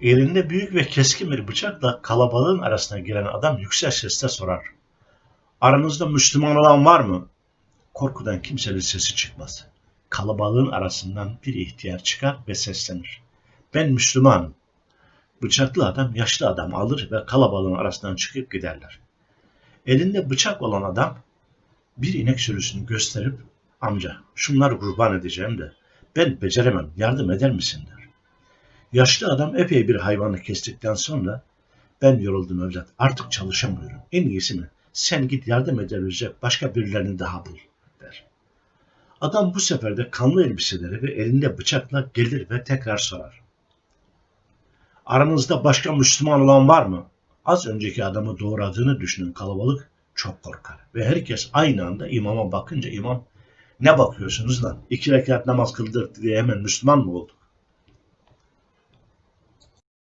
Elinde büyük ve keskin bir bıçakla kalabalığın arasına giren adam yüksek sesle sorar. Aranızda Müslüman olan var mı? Korkudan kimsenin sesi çıkmaz. Kalabalığın arasından bir ihtiyar çıkar ve seslenir. Ben Müslümanım. Bıçaklı adam yaşlı adam alır ve kalabalığın arasından çıkıp giderler. Elinde bıçak olan adam bir inek sürüsünü gösterip amca şunları kurban edeceğim de ben beceremem yardım eder misin der. Yaşlı adam epey bir hayvanı kestikten sonra ben yoruldum evlat artık çalışamıyorum. En iyisi mi? Sen git yardım edebilecek başka birilerini daha bul der. Adam bu sefer de kanlı elbiseleri ve elinde bıçakla gelir ve tekrar sorar. Aranızda başka Müslüman olan var mı? Az önceki adamı doğradığını düşünen kalabalık çok korkar. Ve herkes aynı anda imama bakınca imam ne bakıyorsunuz lan? İki rekat namaz kıldık diye hemen Müslüman mı oldu?